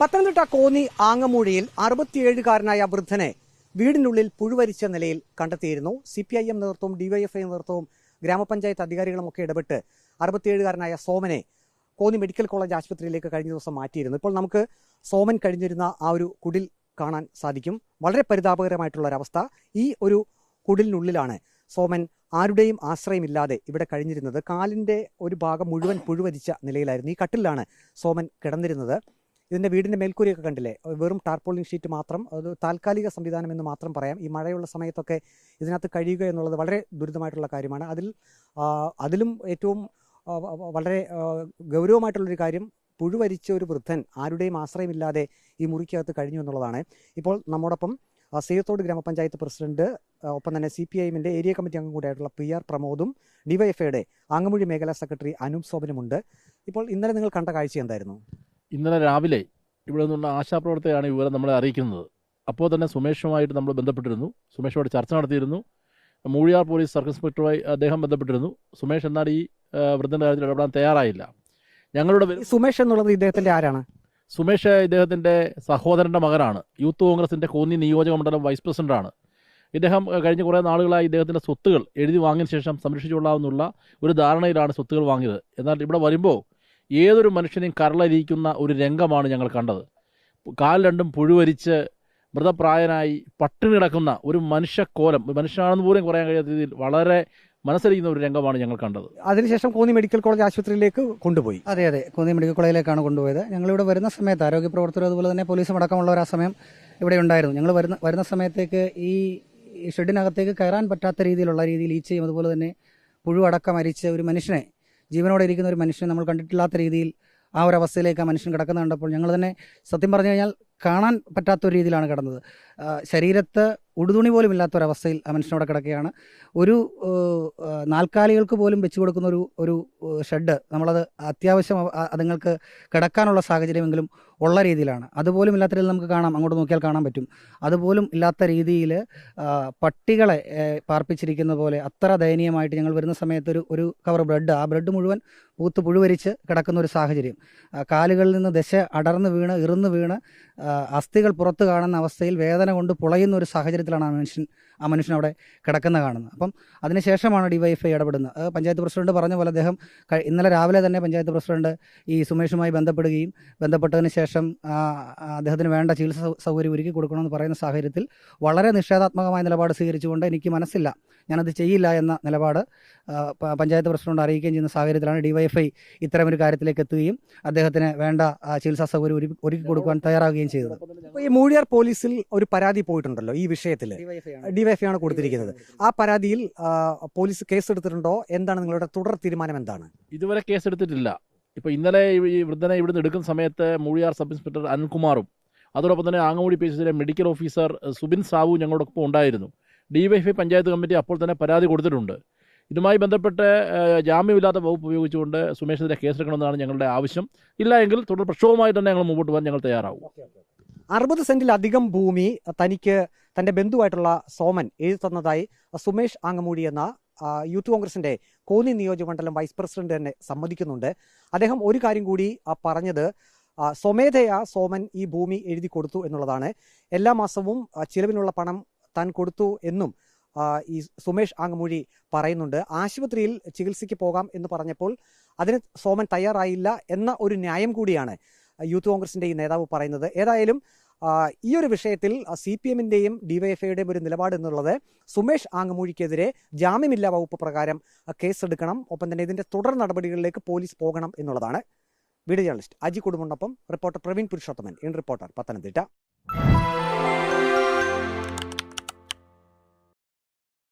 പത്തനംതിട്ട കോന്നി ആങ്ങമൂഴിയിൽ അറുപത്തിയേഴുകാരനായ വൃദ്ധനെ വീടിനുള്ളിൽ പുഴുവരിച്ച നിലയിൽ കണ്ടെത്തിയിരുന്നു. സി പി ഐ എം നേതൃത്വവും ഡിവൈഎഫ്ഐ നേതൃത്വവും ഗ്രാമപഞ്ചായത്ത് അധികാരികളും ഒക്കെ ഇടപെട്ട് അറുപത്തിയേഴുകാരനായ സോമനെ കോന്നി മെഡിക്കൽ കോളേജ് ആശുപത്രിയിലേക്ക് കഴിഞ്ഞ ദിവസം മാറ്റിയിരുന്നു. ഇപ്പോൾ നമുക്ക് സോമൻ കഴിഞ്ഞിരുന്ന ആ ഒരു കുടിൽ കാണാൻ സാധിക്കും. വളരെ പരിതാപകരമായിട്ടുള്ള ഒരവസ്ഥ ഈ ഒരു കുടിലിനുള്ളിലാണ് സോമൻ ആരുടെയും ആശ്രയമില്ലാതെ ഇവിടെ കഴിഞ്ഞിരുന്നത്. കാലിന്റെ ഒരു ഭാഗം മുഴുവൻ പുഴുവരിച്ച നിലയിലായിരുന്നു. ഈ കട്ടിലാണ് സോമൻ കിടന്നിരുന്നത്. ഇതിന്റെ വീടിന്റെ മേൽക്കൂരയൊക്കെ കണ്ടില്ലേ? വെറും ടാർപോളിംഗ് ഷീറ്റ് മാത്രം അത് താൽക്കാലിക സംവിധാനം എന്ന് മാത്രം പറയാം. ഈ മഴയുള്ള സമയത്തൊക്കെ ഇതിനകത്ത് കഴിയുക എന്നുള്ളത് വളരെ ദുരിതമായിട്ടുള്ള കാര്യമാണ്. അതിൽ അതിലും ഏറ്റവും വളരെ ഗൗരവമായിട്ടുള്ളൊരു കാര്യം പുഴുവരിച്ച ഒരു വൃദ്ധൻ ആരുടെയും ആശ്രയമില്ലാതെ ഈ മുറിക്കകത്ത് കഴിഞ്ഞു എന്നുള്ളതാണ്. ഇപ്പോൾ നമ്മോടൊപ്പം സീയത്തോട് ഗ്രാമപഞ്ചായത്ത് പ്രസിഡന്റ് ഒപ്പം തന്നെ സി പി ഐഎമ്മിന്റെ ഏരിയ കമ്മിറ്റി അംഗം കൂടിയായിട്ടുള്ള പി ആർ പ്രമോദും ഡിവൈഎഫ്ഐയുടെ ആങ്ങമൂഴി മേഖലാ സെക്രട്ടറി അനൂപ് സോബനുമുണ്ട്. ഇപ്പോൾ ഇന്നലെ നിങ്ങൾ കണ്ട കാഴ്ച എന്തായിരുന്നു? ഇന്നലെ രാവിലെ ഇവിടെ നിന്നുള്ള ആശാപ്രവർത്തകയാണ് വിവരം നമ്മളെ അറിയിക്കുന്നത്. അപ്പോൾ തന്നെ സുമേഷുമായിട്ട് നമ്മൾ ബന്ധപ്പെട്ടിരുന്നു. സുമേഷുമായിട്ട് ചർച്ച നടത്തിയിരുന്നു. മൂഴിയാർ പോലീസ് സർക്കിൾ ഇൻസ്പെക്ടറുമായി അദ്ദേഹം ബന്ധപ്പെട്ടിരുന്നു. സുമേഷ് എന്നാൽ ഈ വൃദ്ധന്റെ കാര്യത്തിൽ ഇടപെടാൻ തയ്യാറായില്ല. ഞങ്ങളുടെ സുമേഷ് എന്നുള്ളത് ഇദ്ദേഹത്തിന്റെ ആരാണ്? സുമേഷ് ഇദ്ദേഹത്തിന്റെ സഹോദരന്റെ മകനാണ്. യൂത്ത് കോൺഗ്രസിന്റെ കോന്നി നിയോജക മണ്ഡലം വൈസ് പ്രസിഡന്റാണ്. ഇദ്ദേഹം കഴിഞ്ഞ കുറേ നാളുകളായി ഇദ്ദേഹത്തിന്റെ സ്വത്തുകൾ എഴുതി വാങ്ങിയ ശേഷം സംരക്ഷിച്ചുകൊള്ളാമെന്നുള്ള ഒരു ധാരണയിലാണ് സ്വത്തുകൾ വാങ്ങിയത്. എന്നാൽ ഇവിടെ വരുമ്പോൾ ഏതൊരു മനുഷ്യനെയും കരളരിയിക്കുന്ന ഒരു രംഗമാണ് ഞങ്ങൾ കണ്ടത്. കാൽ രണ്ടും പുഴുവരിച്ച് മൃതപ്രായനായി പട്ടിണി കിടക്കുന്ന ഒരു മനുഷ്യക്കോലം മനുഷ്യനാണെന്ന് പോലും പറയാൻ കഴിയാത്ത രീതിയിൽ വളരെ മനസ്സരിക്കുന്ന ഒരു രംഗമാണ് ഞങ്ങൾ കണ്ടത്. അതിനുശേഷം കോന്നി മെഡിക്കൽ കോളേജ് ആശുപത്രിയിലേക്ക് കൊണ്ടുപോയി. അതെ അതെ. കോന്നി മെഡിക്കൽ കോളേജിലേക്കാണ് കൊണ്ടുപോയത്. ഞങ്ങൾ ഇവിടെ വരുന്ന സമയത്ത് ആരോഗ്യ പ്രവർത്തകർ അതുപോലെ തന്നെ പോലീസും അടക്കമുള്ളവർ ആ സമയം ഇവിടെ ഉണ്ടായിരുന്നു. ഞങ്ങൾ വരുന്ന വരുന്ന സമയത്തേക്ക് ഈ ഈ ഷെഡിനകത്തേക്ക് കയറാൻ പറ്റാത്ത രീതിയിലുള്ള രീതിയിൽ ഈച്ചയും അതുപോലെ തന്നെ പുഴു അടക്കം അരിച്ച് ഒരു മനുഷ്യനെ ജീവനോടെ ഇരിക്കുന്ന ഒരു മനുഷ്യനെ നമ്മൾ കണ്ടിട്ടില്ലാത്ത രീതിയിൽ ആ ഒരു അവസ്ഥയിലേക്ക് ആ മനുഷ്യൻ കിടക്കുന്ന കണ്ടപ്പോൾ ഞങ്ങൾ തന്നെ സത്യം പറഞ്ഞു കഴിഞ്ഞാൽ കാണാൻ പറ്റാത്ത ഒരു രീതിയിലാണ് കിടന്നത്. ശരീരത്ത് ഉടുതുണി പോലും ഇല്ലാത്ത അവസ്ഥയിൽ ആ മനുഷ്യനോടെ കിടക്കുകയാണ്. ഒരു നാൽക്കാലികൾക്ക് പോലും വെച്ച് കൊടുക്കുന്ന ഒരു ഒരു ഷെഡ് നമ്മളത് അത്യാവശ്യം അതുങ്ങൾക്ക് കിടക്കാനുള്ള സാഹചര്യമെങ്കിലും ഉള്ള രീതിയിലാണ്. അതുപോലും ഇല്ലാത്ത രീതിയിൽ നമുക്ക് കാണാം. അങ്ങോട്ട് നോക്കിയാൽ കാണാൻ പറ്റും. അതുപോലും ഇല്ലാത്ത രീതിയിൽ പട്ടികളെ പാർപ്പിച്ചിരിക്കുന്ന പോലെ അത്ര ദയനീയമായിട്ട് ഞങ്ങൾ വരുന്ന സമയത്ത് ഒരു ഒരു കവർ ബ്രെഡ് ആ ബ്രെഡ് മുഴുവൻ പൂത്ത് പുഴുവരിച്ച് കിടക്കുന്ന ഒരു സാഹചര്യം. കാലുകളിൽ നിന്ന് ദശ അടർന്ന് വീണ് ഇറുന്ന് വീണ് അസ്ഥികൾ പുറത്ത് കാണുന്ന അവസ്ഥയിൽ വേദന കൊണ്ട് പുളയുന്ന ഒരു സാഹചര്യത്തിലാണ് ആ മനുഷ്യൻ ആ മനുഷ്യൻ അവിടെ കിടക്കുന്ന കാണുന്നത്. അപ്പം അതിനുശേഷമാണ് ഡിവൈഎഫ്ഐ ഇടപെടുന്നത്. പഞ്ചായത്ത് പ്രസിഡന്റ് പറഞ്ഞ പോലെ അദ്ദേഹം ഇന്നലെ രാവിലെ തന്നെ പഞ്ചായത്ത് പ്രസിഡന്റ് ഈ സുമേഷുമായി ബന്ധപ്പെടുകയും ബന്ധപ്പെട്ടതിന് ശേഷം ആ, അദ്ദേഹത്തിന് വേണ്ട ചികിത്സ സൗകര്യം ഒരുക്കി കൊടുക്കണമെന്ന് പറയുന്ന സാഹചര്യത്തിൽ വളരെ നിഷേധാത്മകമായ നിലപാട് സ്വീകരിച്ചുകൊണ്ട് എനിക്ക് മനസ്സില്ല. ഞാനത് ചെയ്യില്ല എന്ന നിലപാട് പഞ്ചായത്ത് പ്രസിഡന്റ് അറിയിക്കുകയും ചെയ്യുന്ന സാഹചര്യത്തിലാണ് ഡിവൈഎഫ്ഐ ഇത്തരമൊരു കാര്യത്തിലേക്ക് എത്തുകയും അദ്ദേഹത്തിന് വേണ്ട ചികിത്സാ സൗകര്യം ഒരുക്കി ഒരുക്കി കൊടുക്കുവാൻ തയ്യാറാവുകയും ചെയ്തത്. ഈ മൂഴിയാർ പോലീസിൽ ഒരു പരാതി പോയിട്ടുണ്ടല്ലോ ഈ വിഷയത്തിൽ ഡിവൈഎഫ്ഐ ആണ്. കൊടുത്തിരിക്കുന്നത്. ആ പരാതിയിൽ പോലീസ് പോലീസ് കേസെടുത്തിട്ടുണ്ടോ? എന്താണ് നിങ്ങളുടെ തുടർ തീരുമാനം എന്താണ്? ഇതുവരെ കേസെടുത്തിട്ടില്ല. ഇപ്പോൾ ഇന്നലെ ഈ- വൃദ്ധനെ ഇവിടുന്ന് എടുക്കുന്ന സമയത്ത് മൂഴിയാർ സബ് ഇൻസ്പെക്ടർ അനിൽകുമാറും അതോടൊപ്പം തന്നെ ആങ്ങമൂടി P medical officer Subin Savu ഞങ്ങളോടൊപ്പം ഉണ്ടായിരുന്നു. ഡിവൈഎഫ്ഐ പഞ്ചായത്ത് കമ്മിറ്റി അപ്പോൾ തന്നെ പരാതി കൊടുത്തിട്ടുണ്ട്. ഇതുമായി ബന്ധപ്പെട്ട് ജാമ്യമില്ലാത്ത വകുപ്പ് ഉപയോഗിച്ചുകൊണ്ട് സുമേഷിനെതിരെ കേസെടുക്കണമെന്നാണ് ഞങ്ങളുടെ ആവശ്യം. ഇല്ല എങ്കിൽ തുടർ പ്രക്ഷോഭമായി തന്നെ ഞങ്ങൾ മുമ്പോട്ട് പോകാൻ ഞങ്ങൾ തയ്യാറാവും. അറുപത് സെന്റിലധികം ഭൂമി തനിക്ക് തന്റെ ബന്ധുവായിട്ടുള്ള സോമൻ എഴുതി തന്നതായി സുമേഷ് ആങ്ങമൂടി എന്ന യൂത്ത് കോൺഗ്രസിന്റെ കോന്നി നിയോജകമണ്ഡലം വൈസ് പ്രസിഡന്റ് തന്നെ സമ്മതിക്കുന്നുണ്ട്. അദ്ദേഹം ഒരു കാര്യം കൂടി പറഞ്ഞത് സ്വമേധയാ സോമൻ ഈ ഭൂമി എഴുതി കൊടുത്തു എന്നുള്ളതാണ്. എല്ലാ മാസവും ചിലവിനുള്ള പണം താൻ കൊടുത്തു എന്നും ഈ സുമേഷ് ആങ്ങമൂഴി പറയുന്നുണ്ട്. ആശുപത്രിയിൽ ചികിത്സയ്ക്ക് പോകാം എന്ന് പറഞ്ഞപ്പോൾ അതിന് സോമൻ തയ്യാറായില്ല എന്ന ഒരു ന്യായം കൂടിയാണ് യൂത്ത് കോൺഗ്രസിന്റെ ഈ നേതാവ് പറയുന്നത്. ഏതായാലും ഈ ഒരു വിഷയത്തിൽ സി പി എമ്മിന്റെയും ഡിവൈഎഫ്ഐയുടെയും ഒരു നിലപാട് എന്നുള്ളത് സുമേഷ് ആങ്ങമൂഴിക്കെതിരെ ജാമ്യമില്ലാ വകുപ്പ് പ്രകാരം കേസെടുക്കണം ഒപ്പം തന്നെ ഇതിന്റെ തുടർ നടപടികളിലേക്ക് പോലീസ് പോകണം എന്നുള്ളതാണ്. Video journalist Aji കുടുംബനൊപ്പം reporter Praveen Purushothaman in reporter Pathanamthitta.